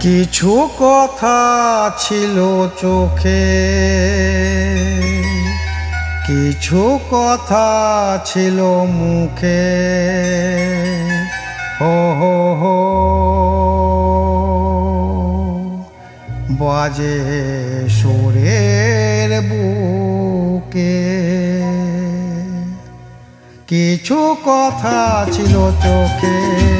কিছু কথা ছিল চোখে। কিছু কথা ছিল মুখে। হো হো হো। বাজে সুরের বুকে। কিছু কথা ছিল চোখে,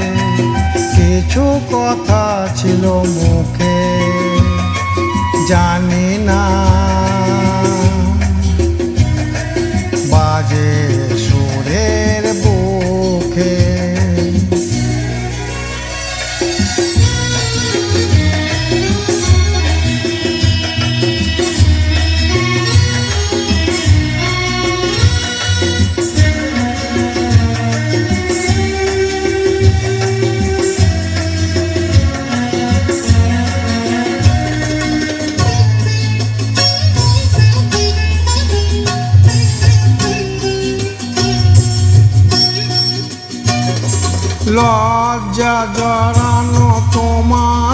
কিছু কথা ছিল মুখে। জানি না লজ্জা জড়ানো তোমার